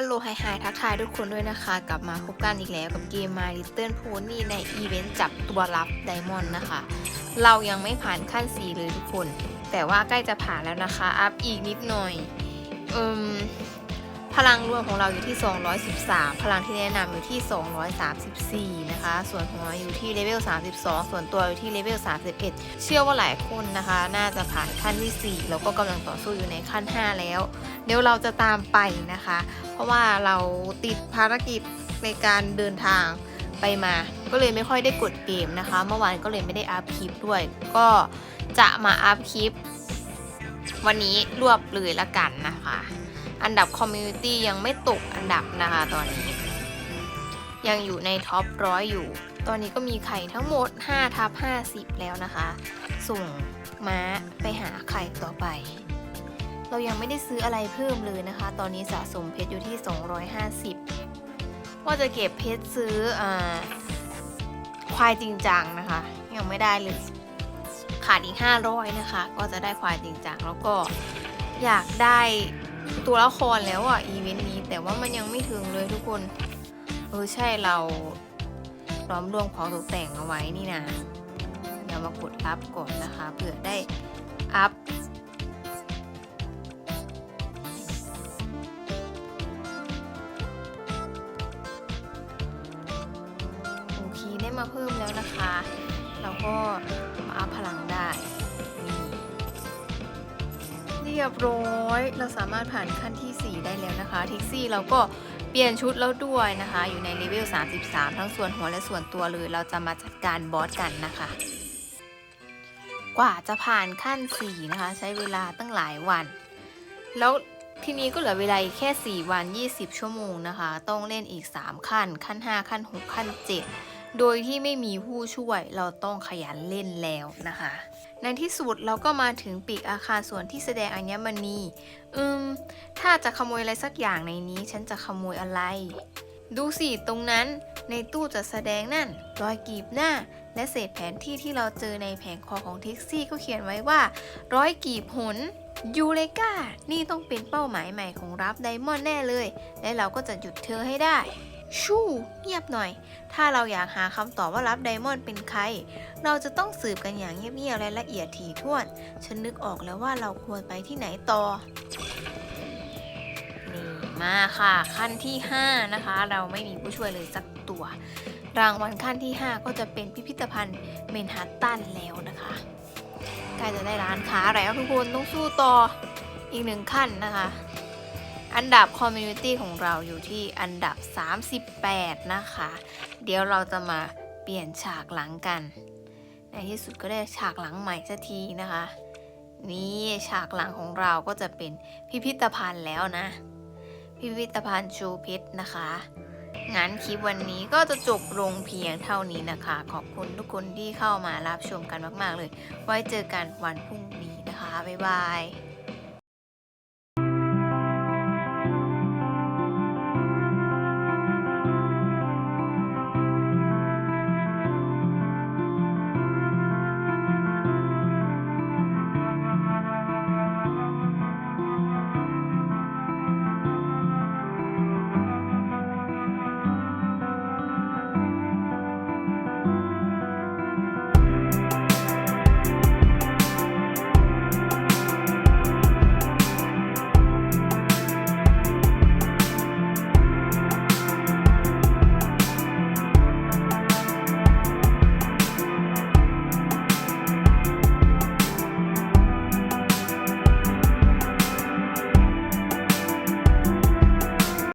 ฮัลโหลไฮไฮทักทายทุกคนด้วยนะคะ กลับมาพบกันอีกแล้วกับเกม My Little Pony ในอีเวนต์จับตัวรับไดมอนด์นะคะ เรายังไม่ผ่านขั้น 4 เลยทุกคน แต่ว่าใกล้จะผ่านแล้วนะคะ อัพอีกนิดหน่อยอืม พลังรวมของเราอยู่ที่ 213 พลังที่แนะนำอยู่ที่ 234 นะคะ ส่วนของเราอยู่ที่เลเวล 32 ส่วนตัวอยู่ที่เลเวล 31 เชื่อว่าหลายคนนะคะ น่าจะผ่านขั้นที่ 4 แล้วก็กำลังต่อสู้อยู่ในขั้น 5 แล้ว เดี๋ยวเราจะตามไปนะคะ เพราะว่าเราติดภารกิจในการเดินทางไปมา ก็เลยไม่ค่อยได้กดเกมนะคะ เมื่อวานก็เลยไม่ได้อัพคลิปด้วย ก็จะมาอัพคลิป วันนี้รวบเลยละกันนะคะ อันดับคอมมูนิตี้ยังไม่ตกอันดับนะคะตอนนี้ ยังอยู่ในท็อปร้อยอยู่ ตอนนี้ก็มีไข่ทั้งหมด5ทับ50 แล้วนะคะ ส่งม้าไปหาไข่ต่อไป เรายังไม่ได้ซื้ออะไรเพิ่มเลยนะคะ ตอนนี้สะสมเพชรอยู่ที่ 250 ว่าจะเก็บเพชรซื้ออควายจริงจังนะคะ ยังไม่ได้เลยขาดอีก 500 นะคะ ก็จะได้ควายจริงจังแล้วก็อยากได้ ตัวละครแล้วอะอีเวนต์นี้แต่ว่ามันยังไม่ถึงเลยทุกคน เออใช่เราล้อมรวมของตกแต่งเอาไว้นี่นะเดี๋ยวมากดอัพก่อนนะคะเผื่อได้อัพโอเคได้มาเพิ่มแล้วนะคะเราก็ รียบร้อย เราสามารถผ่านขั้นที่ 4 ได้แล้วนะคะทิกซี่เราก็เปลี่ยนชุดแล้วด้วยนะคะ อยู่ในเลเวล 33 ทั้งส่วนหัวและส่วนตัวเลย เราจะมาจัดการบอสกันนะคะ กว่าจะผ่านขั้น 4 นะคะ ใช้เวลาตั้งหลายวัน แล้วทีนี้ก็เหลือเวลาอีกแค่ 4 วัน 20 ชั่วโมงนะคะ ต้องเล่นอีก 3 ขั้น ขั้น 5 ขั้น 6 ขั้น 7 โดยที่ไม่มีผู้ช่วยเราต้องขยันเล่นแล้วนะคะ ในที่สุดเราก็มาถึงปีกอาคารส่วนที่แสดงอัญมณี อืม ถ้าจะขโมยอะไรสักอย่างในนี้ ฉันจะขโมยอะไร ดูสิตรงนั้นในตู้จะแสดงนั่น รอยกีบหน้า และเศษแผนที่ที่เราเจอในแผงคอของเท็กซี่ก็เขียนไว้ว่า ร้อยกีบหนยูเลกานี่ต้องเป็นเป้าหมายใหม่ของรับไดมอนด์แน่เลย และเราก็จะหยุดเธอให้ได้ ชู่เงียบหน่อย ถ้าเราอยากหาคำตอบว่ารับไดมอนด์เป็นใคร เราจะต้องสืบกันอย่างเงียบๆและละเอียดถี่ถ้วน ฉันนึกออกแล้วว่าเราควรไปที่ไหนต่อ นี่มาค่ะ ขั้นที่ 5 นะคะ เราไม่มีผู้ช่วยเลยสักตัว รางวัลขั้นที่ 5 ก็จะเป็นพิพิธภัณฑ์เมนฮัตตันแล้วนะคะใกล้จะได้ร้านค้าแล้วทุกคนต้องสู้ต่ออีกหนึ่งขั้นนะคะ อันดับคอมมูนิตี้ของเราอยู่ที่อันดับ 38 นะคะ เดี๋ยวเราจะมาเปลี่ยนฉากหลังกัน ในที่สุดก็ได้ฉากหลังใหม่สักทีนะคะ นี่ฉากหลังของเราก็จะเป็นพิพิธภัณฑ์แล้วนะ พิพิธภัณฑ์ชูเพชรนะคะงั้นคลิปวันนี้ก็จะจบลงเพียงเท่านี้นะคะ ขอบคุณทุกคนที่เข้ามารับชมกันมาก ๆ เลย ไว้เจอกันวันพรุ่งนี้นะคะ บ๊ายบาย